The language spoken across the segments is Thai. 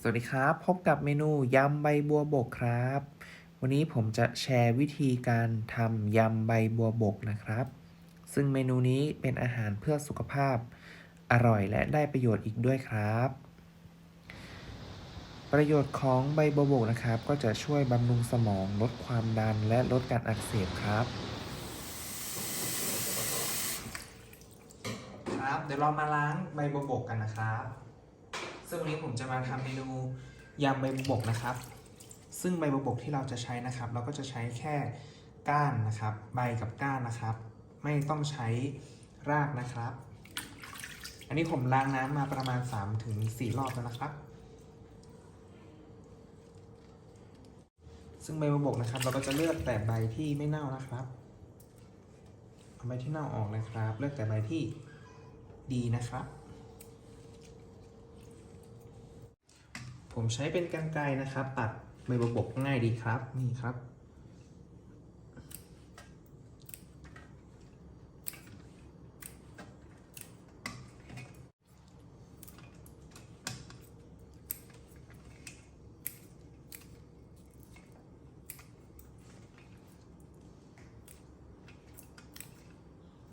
สวัสดีครับ พบกับเมนูยำใบบัวบกครับ วันนี้ผมจะแชร์วิธีการทำยำใบบัวบกนะครับ ซึ่งเมนูนี้เป็นอาหารเพื่อสุขภาพ อร่อยและได้ประโยชน์อีกด้วยครับ ประโยชน์ของใบบัวบกนะครับ ก็จะช่วยบำรุงสมองลดความดันและลดการอักเสบครับ ครับ เดี๋ยวเรามาล้างใบบัวบกกันนะครับ ซึ่งวันนี้ผมจะมาทำเมนูยำใบบกนะครับ ซึ่งใบบัวบกที่เราจะใช้นะครับ เราก็จะใช้แค่ก้านนะครับ ใบกับก้านนะครับ ไม่ต้องใช้รากนะครับ อันนี้ผมล้างน้ำมาประมาณ3ถึง4รอบแล้วนะครับ ซึ่งใบบัวบกนะครับ เราก็จะเลือกแต่ใบที่ไม่เน่านะครับเอาใบที่เน่าออกนะครับ เลือกแต่ใบที่ดีนะครับ ผมใช้เป็นกรรไกรนะครับ ตัดใบบัวบกง่ายดีครับ นี่ครับ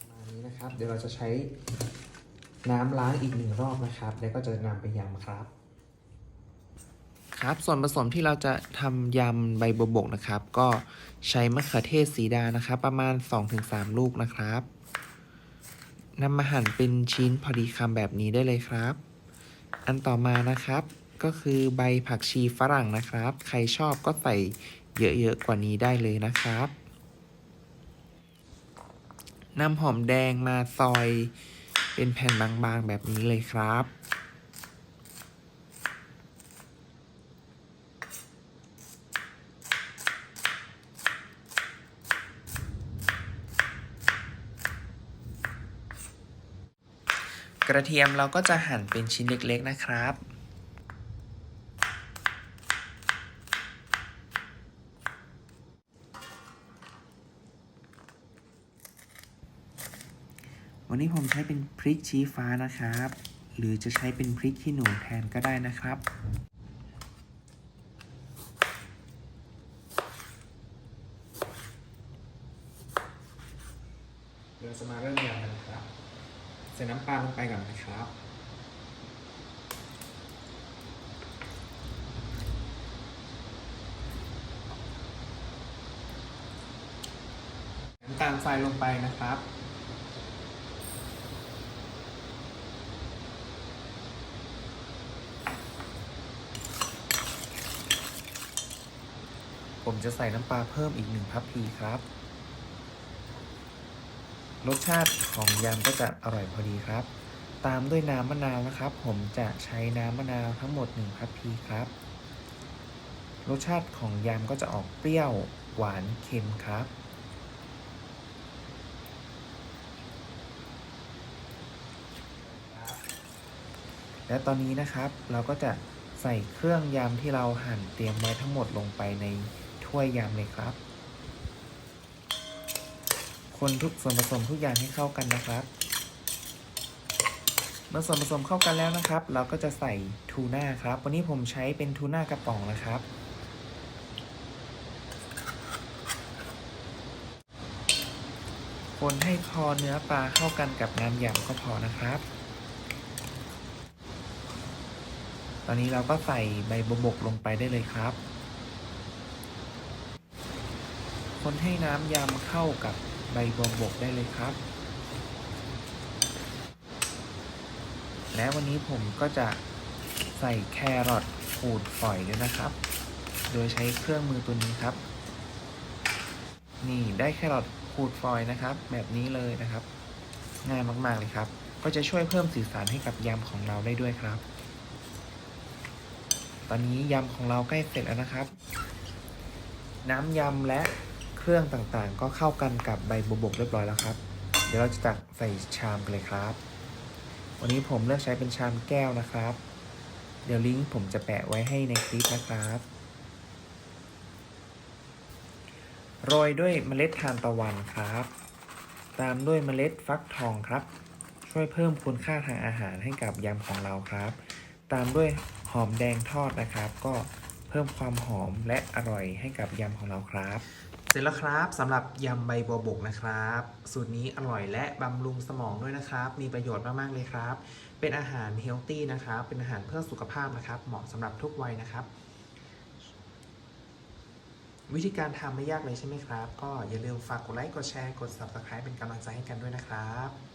มาณนี้นะครับ เดี๋ยวเราจะใช้น้ำล้างอีกหนึ่งรอบนะครับ แล้วก็จะนำไปยำครับ ครับ ส่วนผสมที่เราจะทำยำใบบัวบกนะครับ ก็ใช้มะเขือเทศสีดานะครับ ประมาณ 2-3 ลูกนะครับนำมาหั่นเป็นชิ้นพอดีคำแบบนี้ได้เลยครับ อันต่อมานะครับก็คือใบผักชีฝรั่งนะครับ ใครชอบก็ใส่เยอะๆกว่านี้ได้เลยนะครับนำหอมแดงมาซอยเป็นแผ่นบางๆแบบนี้เลยครับ กระเทียมเราก็จะหั่นเป็นชิ้นเล็กๆนะครับ วันนี้ผมใช้เป็นพริกชี้ฟ้านะครับ หรือจะใช้เป็นพริกขี้หนูแทนก็ได้นะครับเดี๋ยวเราจะมาเริ่มยำกันครับ ใส่น้ำปลาลงไปก่อนนะครับ น้ำตาลทรายลงไปนะครับผมจะใส่น้ำปลาเพิ่มอีกหนึ่งพับพีครับ รสชาติของยำก็จะอร่อยพอดีครับ ตามด้วยน้ำมะนาวนะครับ ผมจะใช้น้ำมะนาวทั้งหมด1พับพีครับ รสชาติของยำก็จะออกเปรี้ยวหวานเค็มครับ และตอนนี้นะครับเราก็จะใส่เครื่องยำที่เราหั่นเตรียมไว้ทั้งหมดลงไปในถ้วยยำเลยครับ คนทุกส่วนผสมทุกอย่างให้เข้ากันนะครับ เมื่อส่วนผสมเข้ากันแล้วนะครับ เราก็จะใส่ทูน่าครับ วันนี้ผมใช้เป็นทูน่ากระป๋องนะครับ คนให้พอเนื้อปลาเข้ากันกับน้ำยำก็พอนะครับ ตอนนี้เราก็ใส่ใบบบกลงไปได้เลยครับคนให้น้ำยำเข้ากับ ใบบัวบกได้เลยครับ และวันนี้ผมก็จะใส่แครอทขูดฝอยด้วยนะครับ โดยใช้เครื่องมือตัวนี้ครับ นี่ได้แครอทขูดฝอยนะครับ แบบนี้เลยนะครับ ง่ายมาก ๆ เลยครับ ก็จะช่วยเพิ่มสีสันให้กับยำของเราได้ด้วยครับ ตอนนี้ยำของเราใกล้เสร็จแล้วนะครับ น้ำยำและ เครื่องต่างๆ ก็เข้ากันกับใบบัวบกเรียบร้อยแล้วครับ เดี๋ยวเราจะตักใส่ชามกันเลยครับ วันนี้ผมเลือกใช้เป็นชามแก้วนะครับ เดี๋ยวลิงก์ผมจะแปะไว้ให้ในคลิปนะครับ โรยด้วยเมล็ดทานตะวันครับ ตามด้วยเมล็ดฟักทองครับ ช่วยเพิ่มคุณค่าทางอาหารให้กับยำของเราครับ ตามด้วยหอมแดงทอดนะครับ ก็เพิ่มความหอมและอร่อยให้กับยำของเราครับ เสร็จแล้วครับสำหรับยำใบบัวบกนะครับ สูตรนี้อร่อยและบำรุงสมองด้วยนะครับ มีประโยชน์มาก ๆ เลยครับ เป็นอาหารเฮลตี้นะครับ เป็นอาหารเพื่อสุขภาพนะครับ เหมาะสำหรับทุกวัยนะครับ วิธีการทำไม่ยากเลยใช่ไหมครับ ก็อย่าลืมฝากกดไลค์กดแชร์กด subscribe เป็นกำลังใจให้กันด้วยนะครับ